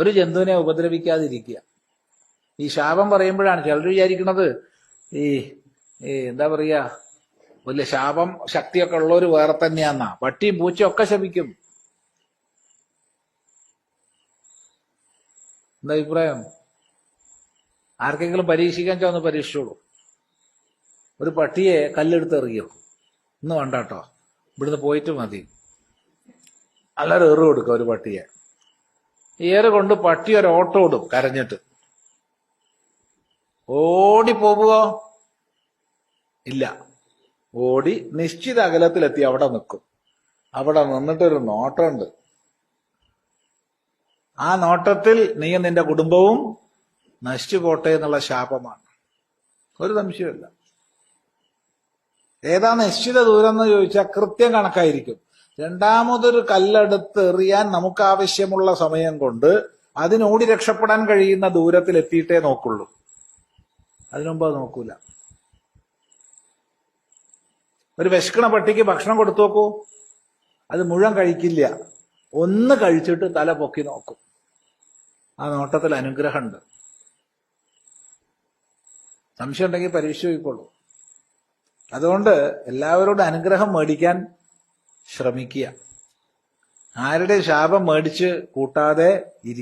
ഒരു ജന്തുവിനെ ഉപദ്രവിക്കാതിരിക്കുക. ഈ ശാപം പറയുമ്പോഴാണ് ചിലർ വിചാരിക്കുന്നത് ഈ എന്താ പറയാ വലിയ ശാപം ശക്തിയൊക്കെ ഉള്ളവർ വേറെ തന്നെയാന്നാ. പട്ടിയും പൂച്ചയും ഒക്കെ ശപിക്കും. എന്താ അഭിപ്രായം? ആർക്കെങ്കിലും പരീക്ഷിക്കാൻ ചോന്ന് പരീക്ഷിച്ചോളൂ. ഒരു പട്ടിയെ കല്ലെടുത്ത് എറിയോ. ഇന്ന് വേണ്ട കേട്ടോ. ഇവിടുന്ന് പോയിട്ട് മതി. നല്ലൊരു എറിവ് കൊടുക്കുക ഒരു പട്ടിയെ. ഏറ് കൊണ്ട് പട്ടി ഒരു ഓട്ടോ ഓടും കരഞ്ഞിട്ട്. ഓടി പോകുവോ ഇല്ല. ഓടി നിശ്ചിത അകലത്തിലെത്തി അവിടെ നിൽക്കും. അവിടെ നിന്നിട്ടൊരു നോട്ടമുണ്ട്. ആ നോട്ടത്തിൽ നീയും നിന്റെ കുടുംബവും നശിച്ചു പോട്ടെ എന്നുള്ള ശാപമാണ്. ഒരു സംശയമില്ല ഏതാ നിശ്ചിത ദൂരം എന്ന് ചോദിച്ചാൽ കൃത്യം കണക്കായിരിക്കും. രണ്ടാമതൊരു കല്ലെടുത്ത് എറിയാൻ നമുക്ക് ആവശ്യമുള്ള സമയം കൊണ്ട് അതിനോടി രക്ഷപ്പെടാൻ കഴിയുന്ന ദൂരത്തിൽ എത്തിയിട്ടേ നോക്കുള്ളൂ. അതിനുമുമ്പ് അത് നോക്കൂല. ഒരു വിശക്കണ പട്ടിക്ക് ഭക്ഷണം കൊടുത്തു നോക്കൂ. അത് മുഴുവൻ കഴിക്കില്ല. ഒന്ന് കഴിച്ചിട്ട് തല പൊക്കി നോക്കും. ആ നോട്ടത്തിൽ അനുഗ്രഹമുണ്ട്. സംശയം ഉണ്ടെങ്കിൽ പരീക്ഷ അതുകൊണ്ട് എല്ലാവരോടും അനുഗ്രഹം മേടിക്കാൻ ശ്രമിക്കുക. ആരുടെ ശാപം മേടിച്ച് കൂട്ടാതെ ഇരിക്കുക.